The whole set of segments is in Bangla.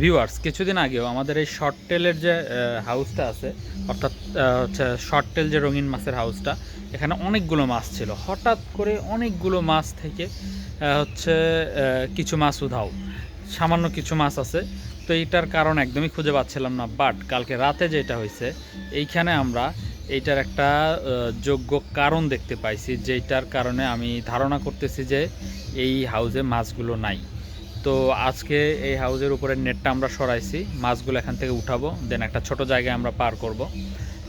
ভিউয়ার্স, কিছুদিন আগেও আমাদের এই শর্ট টেলের যে হাউসটা আছে, অর্থাৎ হচ্ছে শর্ট টেল যে রঙিন মাছের হাউসটা এখানে অনেকগুলো মাছ ছিল। হঠাৎ করে অনেকগুলো মাছ থেকে হচ্ছে কিছু মাছ উধাও। সামান্য কিছু মাছ আছে। তো এইটার কারণ একদমই খুঁজে পাচ্ছিলাম না বাট কালকে রাতে যেটা হয়েছে, এইখানে আমরা এইটার একটা যোগ্য কারণ দেখতে পাইছি যেটার কারণে আমি ধারণা করতেছি যে এই হাউসে মাছগুলো নাই। তো আজকে এই হাউজের উপরে নেটটা আমরা সরাইছি, মাছগুলো এখান থেকে উঠাবো, দেন একটা ছোট জায়গায় আমরা পার করব।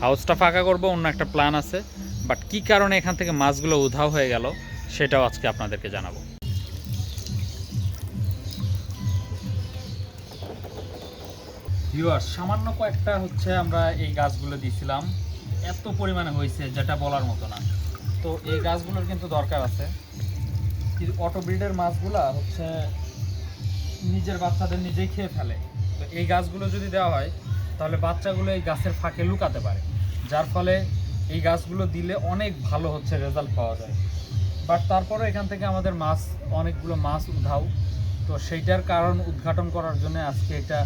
হাউসটা ফাঁকা করব, অন্য একটা প্ল্যান আছে বাট কি কারণে এখান থেকে মাছগুলো উধাও হয়ে গেল, সেটাও আজকে আপনাদেরকে জানাব। সামান্য কয়েকটা হচ্ছে আমরা এই গাছগুলো দিছিলাম। এত পরিমাণে হয়েছে, যেটা বলার মতো না। তো এই গাছগুলোর কিন্তু দরকার আছে। অটো ব্রিডের মাছগুলা হচ্ছে নিজের বাচ্চাদের নিজেই খেয়ে ফেলে। তো এই গাছগুলো যদি দেওয়া হয়, তাহলে বাচ্চাগুলো এই গাছের ফাঁকে লুকাতে পারে। যার ফলে এই গাছগুলো দিলে অনেক ভালো হচ্ছে রেজাল্ট পাওয়া যায়। বাট তারপরে এখান থেকে আমাদের মাছ, অনেকগুলো মাছ উধাও। তো সেইটার কারণ উদ্ঘাটন করার জন্য আজকে এটা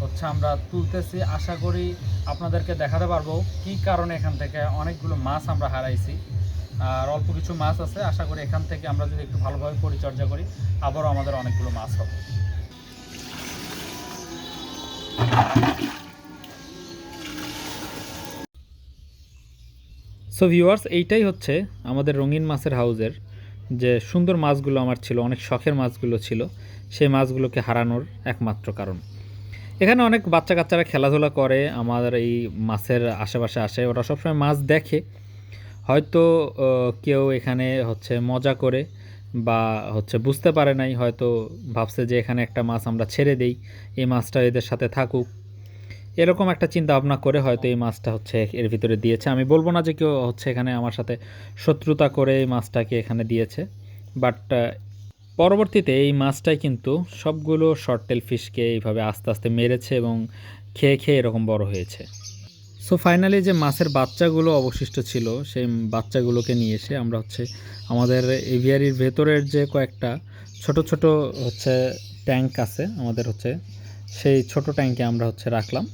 হচ্ছে আমরা তুলতেছি। আশা করি আপনাদেরকে দেখাতে পারব কি কারণে এখান থেকে অনেকগুলো মাছ আমরা হারাইছি। আর অল্প কিছু মাছ আছে। আশা করি এখান থেকে আমরা যদি একটু ভালোভাবে পরিচর্যা করি, আবারও আমাদের অনেকগুলো মাছ হবে। সো ভিউয়ার্স এইটাই হচ্ছে আমাদের রঙিন মাছের হাউজের যে সুন্দর মাছগুলো আমার ছিল, অনেক শখের মাছগুলো ছিল, সেই মাছগুলোকে হারানোর একমাত্র কারণ। এখানে অনেক বাচ্চা কাচ্চারা খেলাধুলা করে আমাদের এই মাছের আশেপাশে আসে, ওরা সবসময় মাছ দেখে। হয়তো কেউ এখানে হচ্ছে মজা করে বা হচ্ছে বুঝতে পারে নাই, হয়তো ভাবছে যে এখানে একটা মাছ আমরা ছেড়ে দেই, এই মাছটা এদের সাথে থাকুক। এরকম একটা চিন্তা ভাবনা করে হয়তো এই মাছটা হচ্ছে এর ভিতরে দিয়েছে। আমি বলব না যে কেউ হচ্ছে এখানে আমার সাথে শত্রুতা করে এই মাছটাকে এখানে দিয়েছে বাট পরবর্তীতে এই মাছটাই কিন্তু সবগুলো শর্টেল ফিশকে এইভাবে আস্তে আস্তে মেরেছে এবং খেয়ে খেয়ে এরকম বড় হয়েছে। সো ফাইনালি যে মাছের বাচ্চাগুলো অবশিষ্ট ছিল, সেই বাচ্চাগুলোকে নিয়ে এসে আমরা হচ্ছে আমাদের এভিয়ারির ভেতরের যে কয়েকটা ছোট ছোট হচ্ছে ট্যাঙ্ক আছে, আমাদের হচ্ছে সেই ছোট ট্যাঙ্কে আমরা হচ্ছে রাখলাম।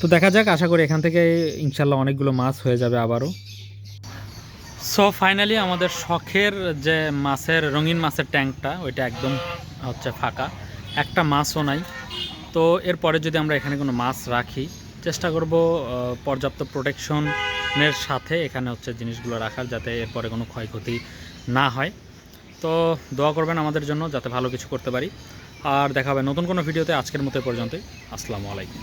তো দেখা যাক, আশা করি এখান থেকে ইনশাল্লাহ অনেকগুলো মাছ হয়ে যাবে আবারও। সো ফাইনালি আমাদের শখের যে মাছের, রঙিন মাছের ট্যাঙ্কটা, ওইটা একদম হচ্ছে ফাঁকা। একটা মাছও নাই। তো এরপরে যদি আমরা এখানে কোনো মাছ রাখি চেষ্টা করব পর্যাপ্ত প্রোটেকশনের সাথে এখানে হচ্ছে জিনিসগুলো রাখার যাতে এরপরে কোনো ক্ষয়ক্ষতি না হয়। তো দোয়া করবেন আমাদের জন্য যাতে ভালো কিছু করতে পারি। আর দেখা হবে নতুন কোনো ভিডিওতে আজকের মতো পর্যন্ত আসসালামু আলাইকুম।